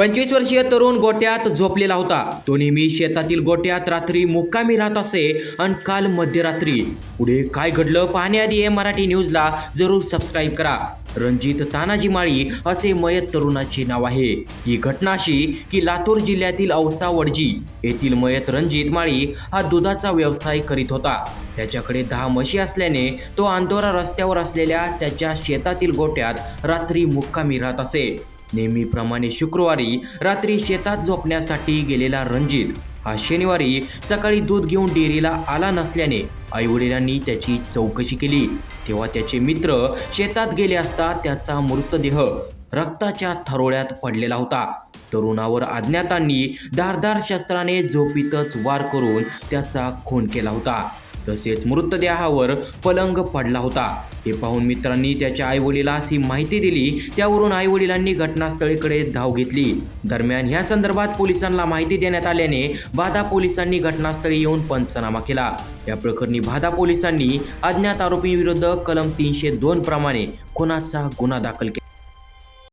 पंचवीस वर्षीय तरुण गोट्यात झोपलेला होता. तो नेहमी शेतातील गोट्यात रात्री मुक्कामी राहत असे आणि काल मध्यरात्री. पुढे काय घडलं पाहण्याआधी हे मराठी न्यूजला जरूर सबस्क्राईब करा. रणजित तानाजी माळी असे मयत तरुणाचे नाव आहे. ही घटना अशी की लातूर जिल्ह्यातील औसा वडजी येथील मयत रणजित माळी हा दुधाचा व्यवसाय करीत होता. त्याच्याकडे दहा म्हशी असल्याने तो अंदोरा रस्त्यावर असलेल्या त्याच्या शेतातील गोट्यात रात्री मुक्कामी राहत असे. नेहमीप्रमाणे शुक्रवारी रात्री शेतात झोपण्यासाठी गेलेला रणजित हा शनिवारी सकाळी दूध घेऊन डेअरीला आला नसल्याने आईवडिलांनी त्याची चौकशी केली. तेव्हा त्याचे मित्र शेतात गेले असता त्याचा मृतदेह रक्ताच्या थरोळ्यात पडलेला होता. तरुणावर अज्ञातांनी धारदार शस्त्राने झोपीतच वार करून त्याचा खून केला होता. तसेच मृतदेहावर पलंग पडला होता. हे पाहून मित्रांनी त्याच्या आईवडिलास ही माहिती दिली. त्यावरून आईवडिलांनी घटनास्थळीकडे धाव घेतली. दरम्यान ह्या संदर्भात पोलिसांना माहिती देण्यात आल्याने बाधा पोलिसांनी घटनास्थळी येऊन पंचनामा केला. या प्रकरणी बाधा पोलिसांनी अज्ञात आरोपीविरुद्ध कलम तीनशे दोन प्रमाणे खुनाचा गुन्हा दाखल केला.